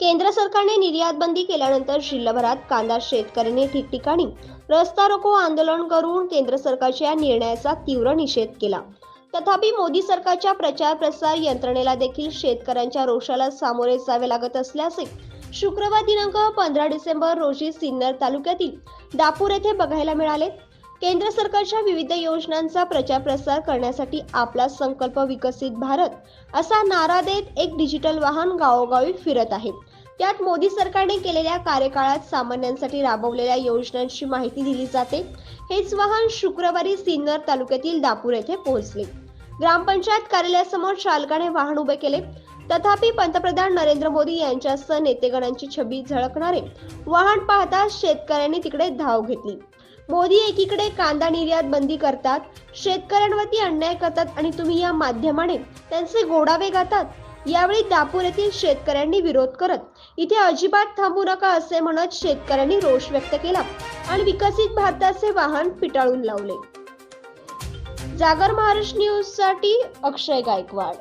केंद्र सरकारने निर्यात बंदी केल्यानंतर जिल्हाभरात कांदा शेतकऱ्यांनी ठिकठिकाणी रस्ता रोको आंदोलन करून केंद्र सरकारच्या या निर्णयाचा तीव्र निषेध केला. तथापि मोदी सरकारच्या प्रचार प्रसार यंत्रणेला देखील शेतकऱ्यांच्या रोषाला सामोरे जावे लागत असल्याचे शुक्रवार दिनांक पंधरा डिसेंबर रोजी सिन्नर तालुक्यातील दापूर येथे बघायला मिळाले. केंद्र सरकारच्या विविध योजनांचा प्रचार प्रसार करण्यासाठी आपला संकल्प विकसित भारत असा नारा देत एक डिजिटल वाहन गावोगावी फिरत आहे. त्यात मोदी सरकारने केलेल्या कार्यकाळात सामान्यांसाठी राबवलेल्या योजनांची माहिती दिली जाते. हेच वाहन शुक्रवारी सिन्नर तालुक्यातील दापूर येथे पोहोचले. ग्रामपंचायत कार्यालयासमोर चालकाने वाहन उभे केले. तथापि पंतप्रधान नरेंद्र मोदी यांच्यासह नेतेगणांची छबी झळकणारे वाहन पाहता शेतकऱ्यांनी तिकडे धाव घेतली. मोदी एकीकडे कांदा निर्यात बंदी करतात शेतकऱ्यांवरती अन्याय करतात आणि तुम्ही या माध्यमाने त्यांचे गोडावे गातात यावेळी दापूर येथील शेतकऱ्यांनी विरोध करत इथे अजिबात थांबू नका असे म्हणत शेतकऱ्यांनी रोष व्यक्त केला आणि विकसित भारताचे वाहन पिटाळून लावले. जागर महाराष्ट्र न्यूजसाठी अक्षय गायकवाड.